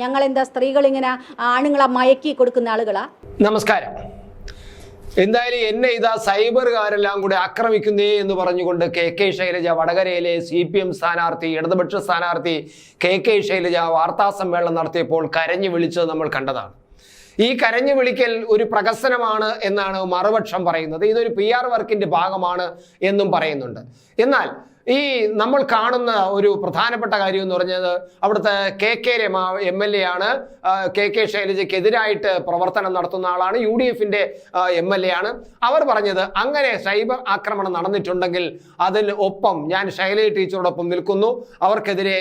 ഞങ്ങൾ എന്താ സ്ത്രീകൾ ഇങ്ങനെ ആണുങ്ങളെ മയക്കി കൊടുക്കുന്ന ആളുകളാ? നമസ്കാരം. എന്തായാലും എന്നെ ഇതാ സൈബറുകാരെല്ലാം കൂടെ ആക്രമിക്കുന്നേ എന്ന് പറഞ്ഞുകൊണ്ട് കെ കെ ശൈലജ വടകരയിലെ സി പി എം സ്ഥാനാർത്ഥി ഇടതുപക്ഷ സ്ഥാനാർത്ഥി കെ കെ ശൈലജ വാർത്താ സമ്മേളനം നടത്തിയപ്പോൾ കരഞ്ഞു വിളിച്ചത് നമ്മൾ കണ്ടതാണ്. ഈ കരഞ്ഞു വിളിക്കൽ ഒരു പ്രകസനമാണ് എന്നാണ് മറുപക്ഷം പറയുന്നത്. ഇതൊരു പി ആർ വർക്കിന്റെ ഭാഗമാണ് എന്നും പറയുന്നുണ്ട്. എന്നാൽ ഈ നമ്മൾ കാണുന്ന ഒരു പ്രധാനപ്പെട്ട കാര്യം എന്ന് പറഞ്ഞത് അവിടുത്തെ K K Rama M L A ആണ്. കെ കെ ശൈലജയ്ക്കെതിരായിട്ട് പ്രവർത്തനം നടത്തുന്ന ആളാണ്. യു ഡി എഫിന്റെ എം എൽ എ ആണ്. അവർ പറഞ്ഞത് അങ്ങനെ സൈബർ ആക്രമണം നടന്നിട്ടുണ്ടെങ്കിൽ അതിൽ ഒപ്പം ഞാൻ ശൈലജ ടീച്ചറോടൊപ്പം നിൽക്കുന്നു. അവർക്കെതിരെ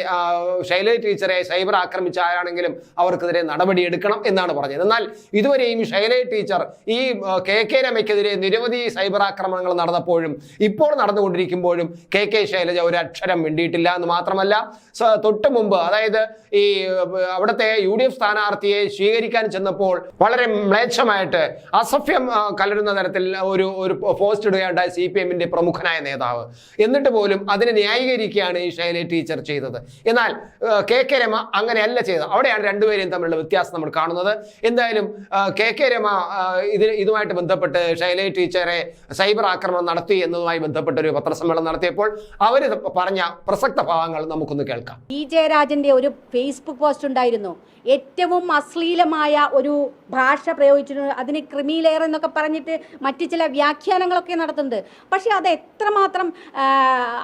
ശൈലജ ടീച്ചറെ സൈബർ ആക്രമിച്ച ആരാണെങ്കിലും അവർക്കെതിരെ നടപടി എടുക്കണം എന്നാണ് പറഞ്ഞത്. എന്നാൽ ഇതുവരെയും ശൈലജ ടീച്ചർ ഈ കെ കെ രമയ്ക്കെതിരെ നിരവധി സൈബർ ആക്രമണങ്ങൾ നടന്നപ്പോഴും ഇപ്പോൾ നടന്നുകൊണ്ടിരിക്കുമ്പോഴും കെ കെ ശൈലജ ഒരു അക്ഷരം മിണ്ടിയിട്ടില്ല എന്ന് മാത്രമല്ല തൊട്ടു മുമ്പ് അതായത് ഈ അവിടുത്തെ യു ഡി എഫ് സ്ഥാനാർത്ഥിയെ സ്വീകരിക്കാൻ ചെന്നപ്പോൾ വളരെ മ്ലേച്ഛമായിട്ട് അസഭ്യം കലരുന്ന തരത്തിൽ ഒരു ഒരു പോസ്റ്റ് ഇടുകയുണ്ടായ സി പി എമ്മിന്റെ പ്രമുഖനായ നേതാവ്. എന്നിട്ട് പോലും അതിനെ ന്യായീകരിക്കുകയാണ് ഈ ശൈലജ ടീച്ചർ ചെയ്തത്. എന്നാൽ കെ കെ രമ അങ്ങനെയല്ല ചെയ്തത്. അവിടെയാണ് രണ്ടുപേരെയും തമ്മിലുള്ള വ്യത്യാസം നമ്മൾ കാണുന്നത്. എന്തായാലും കെ കെ രമ ഇതിന് ഇതുമായിട്ട് ബന്ധപ്പെട്ട് ശൈലജ ടീച്ചറെ സൈബർ ആക്രമണം നടത്തി എന്നതുമായി ബന്ധപ്പെട്ട് ഒരു പത്രസമ്മേളനം നടത്തിയപ്പോൾ അവർ പറഞ്ഞ പ്രസക്ത ഭാഗങ്ങൾ നമുക്കൊന്ന് കേൾക്കാം. ഇ ജയരാജന്റെ ഒരു ഫേസ്ബുക്ക് പോസ്റ്റ് ഉണ്ടായിരുന്നു. ഏറ്റവും അശ്ലീലമായ ഒരു ഭാഷ പ്രയോഗിച്ചിട്ടുണ്ട് അതിന് ക്രിമിലെയർ എന്നൊക്കെ പറഞ്ഞിട്ട് മറ്റു ചില വ്യാഖ്യാനങ്ങളൊക്കെ നടത്തുന്നുണ്ട്. പക്ഷെ അത് എത്രമാത്രം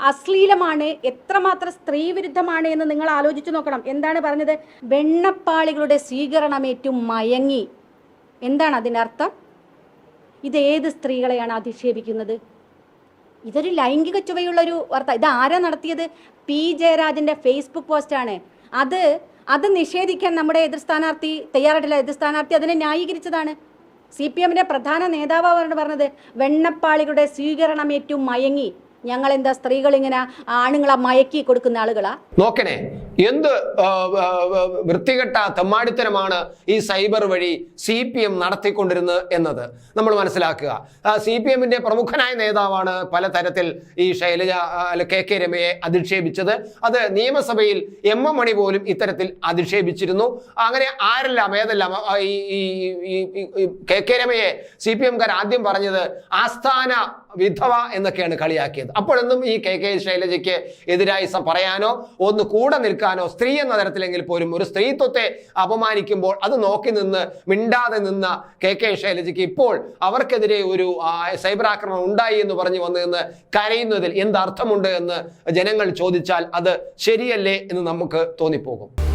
അശ്ലീലമാണ് എത്രമാത്രം സ്ത്രീവിരുദ്ധമാണ് എന്ന് നിങ്ങൾ ആലോചിച്ച് നോക്കണം. എന്താണ് പറഞ്ഞത്? വെണ്ണപ്പാളികളുടെ സ്വീകരണമേറ്റും മയങ്ങി. എന്താണ് അതിനർത്ഥം? ഇത് ഏത് സ്ത്രീകളെയാണ് അധിക്ഷേപിക്കുന്നത്? ഇതൊരു ലൈംഗിക ചുവയുള്ളൊരു വാർത്ത. ഇത് ആരാ നടത്തിയത്? പി. ജയരാജന്റെ ഫേസ്ബുക്ക് പോസ്റ്റാണ് അത് അത് നിഷേധിക്കാൻ നമ്മുടെ എതിർ സ്ഥാനാർത്ഥി തയ്യാറായിട്ടില്ല എതിർ സ്ഥാനാർത്ഥി അതിനെ ന്യായീകരിച്ചതാണ്. സി പി എമ്മിന്റെ പ്രധാന നേതാവ് പറഞ്ഞത് വെണ്ണപ്പാളികളുടെ സ്വീകരണമേറ്റു മയങ്ങി. ഞങ്ങൾ എന്താ സ്ത്രീകൾ ഇങ്ങനെ ആണുങ്ങളെ മയക്കി കൊടുക്കുന്ന ആളുകളാ? നോക്കണേ എന്ത് വൃത്തികെട്ട തെമ്മാടിത്തരമാണ് ഈ സൈബർ വഴി സി പി എം നടത്തിക്കൊണ്ടിരുന്നത് എന്നത് നമ്മൾ മനസ്സിലാക്കുക. സി പി എമ്മിന്റെ പ്രമുഖനായ നേതാവാണ് പലതരത്തിൽ ഈ ശൈലജ കെ കെ രമയെ അധിക്ഷേപിച്ചത്. അത് നിയമസഭയിൽ എം എം മണി പോലും ഇത്തരത്തിൽ അധിക്ഷേപിച്ചിരുന്നു. അങ്ങനെ ആരെല്ലാം ഏതെല്ലാം ഈ കെ കെ രമയെ സി പി എംകാർ ആദ്യം പറഞ്ഞത് ആസ്ഥാന വിധവ എന്നൊക്കെയാണ് കളിയാക്കിയത്. അപ്പോഴൊന്നും ഈ കെ കെ ശൈലജയ്ക്ക് എതിരായി പറയാനോ ഒന്ന് കൂടെ നിൽക്കാനോ സ്ത്രീ എന്ന തരത്തിലെങ്കിൽ പോലും ഒരു സ്ത്രീത്വത്തെ അപമാനിക്കുമ്പോൾ അത് നോക്കി നിന്ന് മിണ്ടാതെ നിന്ന കെ കെ ശൈലജയ്ക്ക് ഇപ്പോൾ അവർക്കെതിരെ ഒരു സൈബർ ആക്രമണം ഉണ്ടായി എന്ന് പറഞ്ഞു വന്നു എന്ന് കരയുന്നതിൽ എന്തർത്ഥമുണ്ട് എന്ന് ജനങ്ങൾ ചോദിച്ചാൽ അത് ശരിയല്ലേ എന്ന് നമുക്ക് തോന്നിപ്പോകും.